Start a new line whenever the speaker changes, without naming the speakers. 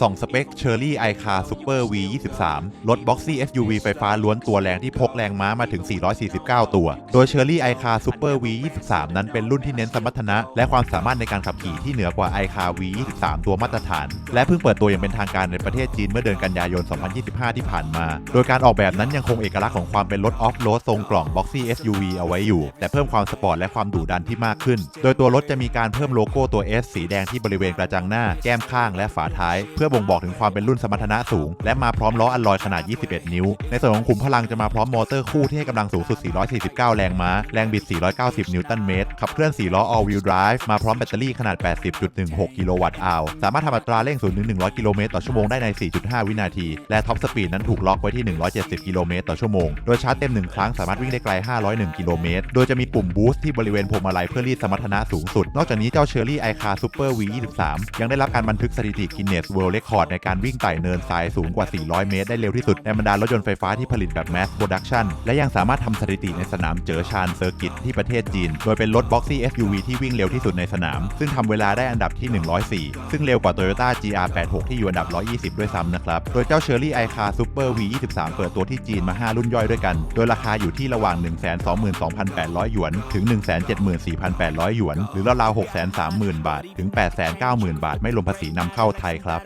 ส่องสเปค Cherry iCar Super V 23รถ Boxy SUV ไฟฟ้าล้วนตัวแรงที่พกแรงม้ามาถึง 449 ตัว โดย Cherry iCar Super V 23นั้นเป็นรุ่นที่เน้นสมรรถนะ และความสามารถในการขับขี่ที่เหนือกว่า iCar V 23ตัวมาตรฐาน และเพิ่งเปิดตัวอย่างเป็นทางการในประเทศจีนเมื่อเดือนกันยายน 2025 ที่ผ่านมา โดยการออกแบบนั้นยังคงเอกลักษณ์ของความเป็นรถออฟโรดทรงกล่อง Boxy SUV เอาไว้อยู่ แต่เพิ่มความสปอร์ตและความดุดันที่มากขึ้น โดยตัวรถจะมีการเพิ่มโลโก้ตัว S สีแดงที่บริเวณกระจังหน้า แก้มข้างและฝาท้ายเพื่อบ่งบอกถึงความเป็นรุ่นสมรรถนะสูง และมาพร้อมล้ออัลลอยขนาด 21 นิ้ว ในส่วนของขุมพลังจะมาพร้อมมอเตอร์คู่ที่ให้กำลังสูงสุด 449 แรงม้า แรงบิด 490 นิวตันเมตร ขับเคลื่อน 4 ล้อ all wheel drive มาพร้อมแบตเตอรี่ขนาด 80.16 กิโลวัตต์อาวสามารถทำอัตราเร่ง0ถึง100 กิโลเมตรต่อชั่วโมงได้ใน 4.5 วินาที และท็อปสปีดนั้นถูกล็อกไว้ที่ 170 กิโลเมตรต่อชั่วโมง โดยชาร์จเต็ม 1 ครั้งสามารถวิ่งได้ไกล 501 กิโลเมตร โดยจะมีปุ่มบูสต์ที่บริเวณพวงมาลัยเพื่อรีดสมรรถนะสูงสุด นอกจากนี้เจ้า Cherry iCar Super V 23ยังได้รับการบันทึกสถิติ Guinness World Record ในการวิ่งไต่เนินทรายสูงกว่า 400 เมตร ได้เร็วที่สุดในบรรดารถยนต์ไฟฟ้าที่ผลิตแบบ Mass Production และยังสามารถทำสถิติในสนามเจอชานเซอร์กิตที่ประเทศจีน โดยเป็นรถ Boxy SUV ที่วิ่งเร็วที่สุดในสนาม ซึ่งทำเวลาได้อันดับที่ 104 ซึ่งเร็วกว่า Toyota GR86 ที่อยู่อันดับ 120 ด้วยซ้ำนะครับ โดยเจ้า Cherry iCar Super V 23 เปิดตัวที่จีนมา 5 รุ่นย่อยด้วยกัน โดยราคาอยู่ที่ระหว่าง 122,800 หยวน ถึง 174,800 หยวน หรือราวๆ630,000 บาท ถึง 890,000 บาท ไม่รวมภาษีนำเข้าไทยครับ